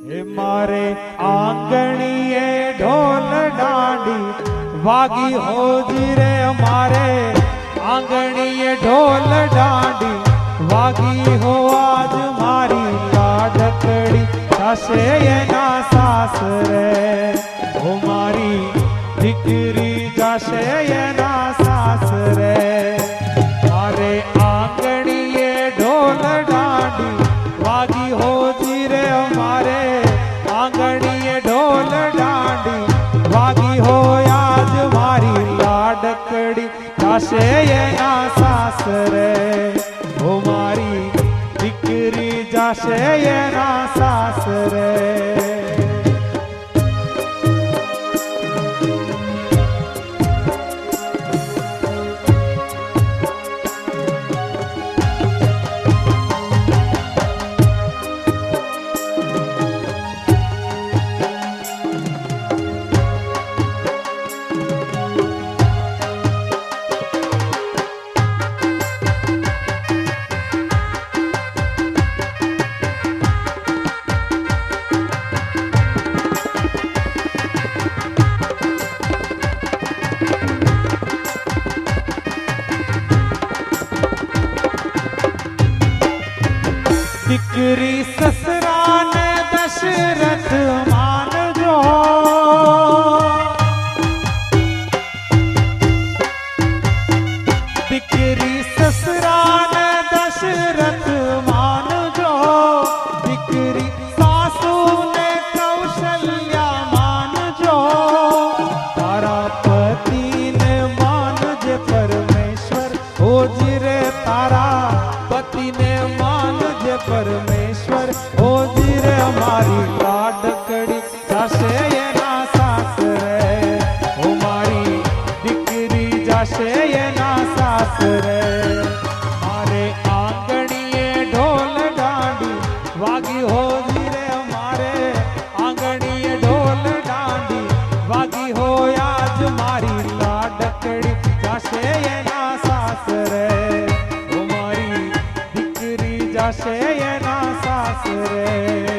मारे आंगणीए ढोल डांडी, वागी हो जीरे मारे। आंगणीए ढोल डांडी, वागी हो आज मारी लाडकड़ी ये ना सास रे। हो मारी दिकरी ये ना થશે એના સાસરે ઓ મારી દીકરી જશે એના સાસરે સાસરે મારે આંગણીએ ઢોલ ડાંડી વાગી હોજી રે મારે. આંગણીએ ઢોલ ડાંડી વાગી હોય આજ મારી લાડકડી. જશે એના સાસરે. ઓ મારી દીકરી, જશે એના સાસરે.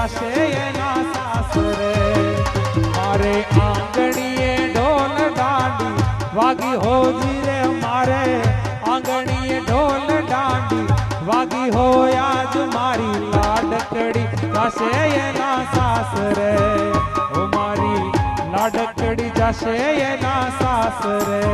જાશે એના સાસરે મારે આંગણીએ ઢોલ દાંડી વાગી હોજી રે મારે. આંગણીએ ઢોલ દાંડી વાગી હોય આજ મારી લાડકડી. જાશે એના સાસરે ઓ મારી લાડકડી, જાશે એના સાસરે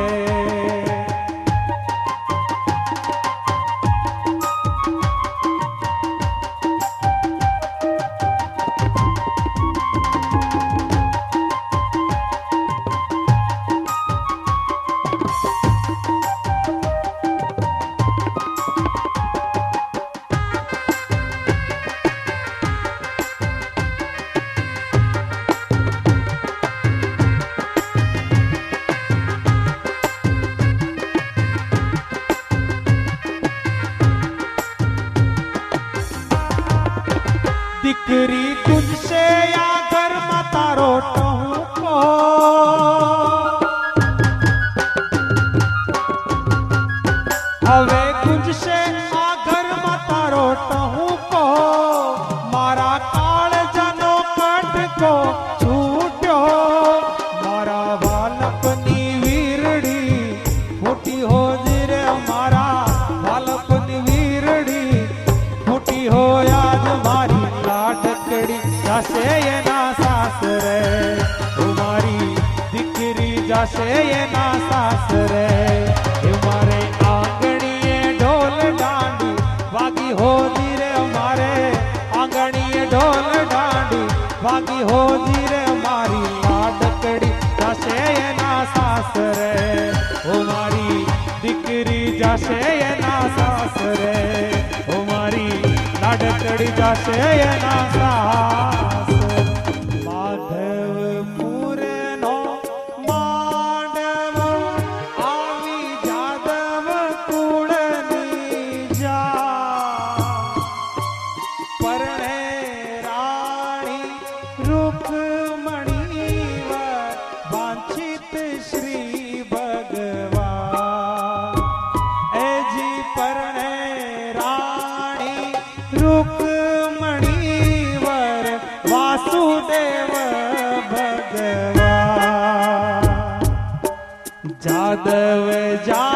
हवे कुछ से मारा काल जनो कट को छूटो मारा बालपनी वीरड़ी हो जीरे मारा। बालपनी वीरड़ी, फूटी हो ये ना सासरे। तुम्हारी दिखरी जासे ये ना सासरे। વાગી હોજી રે મારી લાડકડી. જશે એના સાસરે. ઓ મારી દીકરી, જશે એના સાસરે. ઓ મારી લાડકડી, જશે એના સાસરે. ಮಾಧವ ಜಾ